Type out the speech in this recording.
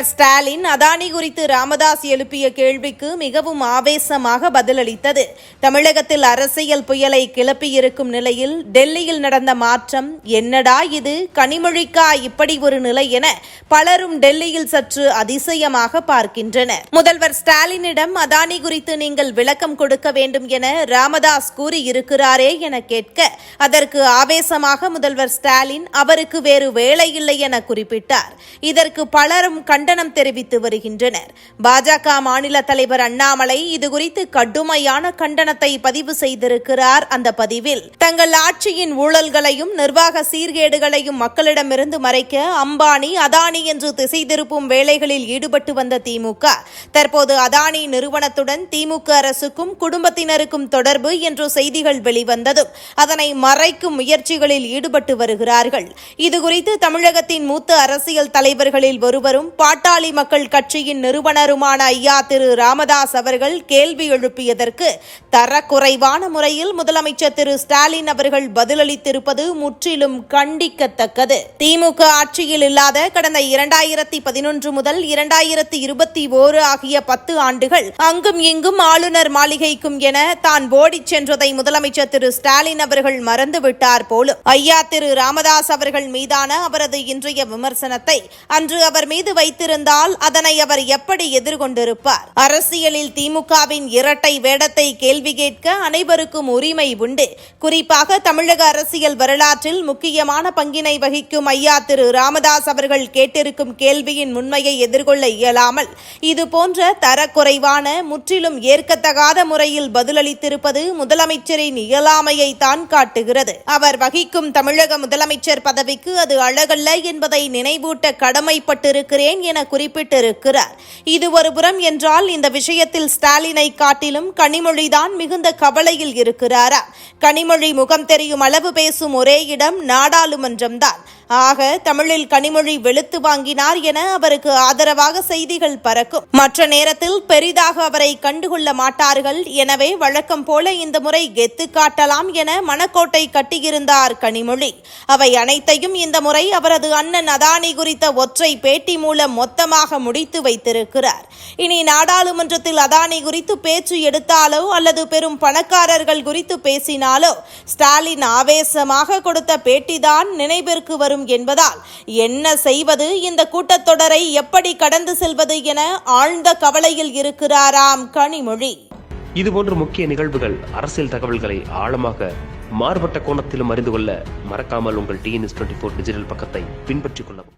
முதல்வர் ஸ்டாலின் அதானி குறித்து ராமதாஸ் எழுப்பிய கேள்விக்கு மிகவும் ஆவேசமாக பதிலளித்தது. தமிழகத்தில் அரசியல் புயலை கிளப்பியிருக்கும் நிலையில் டெல்லியில் நடந்த மாற்றம் என்னடா இது? கனிமொழிக்கா இப்படி ஒரு நிலை என பலரும் டெல்லியில் சற்று அதிசயமாக பார்க்கின்றனர். முதல்வர் ஸ்டாலினிடம் அதானி குறித்து நீங்கள் விளக்கம் கொடுக்க வேண்டும் என ராமதாஸ் கூறியிருக்கிறாரே என கேட்க அதற்கு ஆவேசமாக முதல்வர் ஸ்டாலின் அவருக்கு வேறு வேலை இல்லை என குறிப்பிட்டார். இதற்கு பலரும் கண்ட கண்டனம் தெரிவித்து வருகின்றனர். பாஜக மாநில தலைவர் அண்ணாமலை இதுகுறித்து கடுமையான கண்டனத்தை பதிவு செய்திருக்கிறார் அந்த பதிவில். தங்கள் ஆட்சியின் ஊழல்களையும் நிர்வாக சீர்கேடுகளையும் மக்களிடமிருந்து மறைக்க அம்பானி அதானி என்று திசை திருப்பும் வேலைகளில் ஈடுபட்டு வந்த திமுக. தற்போது அதானி நிறுவனத்துடன் திமுக அரசுக்கும் குடும்பத்தினருக்கும் தொடர்பு என்று செய்திகள் வெளிவந்ததும் அதனை மறைக்கும் முயற்சிகளில் ஈடுபட்டு வருகிறார்கள். இதுகுறித்து தமிழகத்தின் மூத்த அரசியல் தலைவர்களில் ஒருவரும் பாட்டு பாட்டாளி மக்கள் கட்சியின் நிறுவனருமான ஐயா திரு ராமதாஸ் அவர்கள் கேள்வி எழுப்பியதற்கு தரக்குறைவான முறையில் முதலமைச்சர் திரு ஸ்டாலின் அவர்கள் பதிலளித்திருப்பது முற்றிலும் கண்டிக்கத்தக்கது. திமுக ஆட்சியில் இல்லாத கடந்த இரண்டாயிரத்தி பதினொன்று முதல் இரண்டாயிரத்தி இருபத்தி ஓரு ஆகிய பத்து ஆண்டுகள் அங்கும் இங்கும் ஆளுநர் மாளிகைக்கும் என தான் ஓடிச் சென்றதை முதலமைச்சர் திரு ஸ்டாலின் அவர்கள் மறந்துவிட்டார் போலும். ஐயா திரு ராமதாஸ் அவர்கள் மீதான அவரது இன்றைய விமர்சனத்தை அன்று அவர் மீது வைத்திருந்தால் அதனை அவர் எப்படி எதிர்கொண்டிருப்பார்? அரசியலில் திமுகவின் இரட்டை வேடத்தை கேள்வி கேள்வி கேட்க அனைவருக்கும் உரிமை உண்டு. குறிப்பாக தமிழக அரசியல் வரலாற்றில் முக்கியமான பங்கினை வகிக்கும் ஐயா திரு ராமதாஸ் அவர்கள் கேட்டிருக்கும் கேள்வியின் உண்மையை எதிர்கொள்ள இயலாமல் இதுபோன்ற தரக்குறைவான முற்றிலும் ஏற்கத்தகாத முறையில் பதிலளித்திருப்பது முதலமைச்சரின் இயலாமையை தான் காட்டுகிறது. அவர் வகிக்கும் தமிழக முதலமைச்சர் பதவிக்கு அது அழகல்ல என்பதை நினைவூட்ட கடமைப்பட்டிருக்கிறேன் என குறிப்பிட்டிருக்கிறார். இது ஒருபுறம் என்றால் இந்த விஷயத்தில் ஸ்டாலினை காட்டிலும் கனிமொழிதான் தான் மிகுந்த கவலையில் இருக்கிறாரா? கனிமொழி முகம் தெரியும் அளவு பேசும் ஒரே இடம் நாடாளுமன்றம்தான் ஆக தமிழில் கனிமொழி வெளுத்து வாங்கினார் என அவருக்கு ஆதரவாக செய்திகள் பறக்கும். மற்ற நேரத்தில் பெரிதாக அவரை கண்டுகொள்ள மாட்டார்கள். எனவே வழக்கம் போல இந்த முறை கெத்து காட்டலாம் என மனக்கோட்டை கட்டியிருந்தார் கனிமொழி. அவை அனைத்தையும் இந்த முறை அவரது அண்ணன் அதானி குறித்த ஒற்றை பேட்டி மூலம் மொத்தமாக முடித்து வைத்திருக்கிறார். இனி நாடாளுமன்றத்தில் அதானி குறித்து பேச்சு எடுத்தாலோ அல்லது பெரும் பணக்காரர்கள் குறித்து பேசினாலோ ஸ்டாலின் ஆவேசமாக கொடுத்த பேட்டிதான் நினைவிற்கு வரும் என்பதால் என்ன செய்வது? இந்த கூட்டத்தொடரை எப்படி கடந்து செல்வது என ஆழ்ந்த கவலையில் இருக்கிறாராம் கனிமொழி. இதுபோன்ற முக்கிய நிகழ்வுகள் அரசியல் தகவல்களை ஆழமாக மாறுபட்ட கோணத்திலும் அறிந்து கொள்ள மறக்காமல் உங்கள் டிஎன்எஸ் டுவெண்ட்டி ஃபோர் டிஜிட்டல் பக்கத்தை பின்பற்றிக் கொள்ளவும்.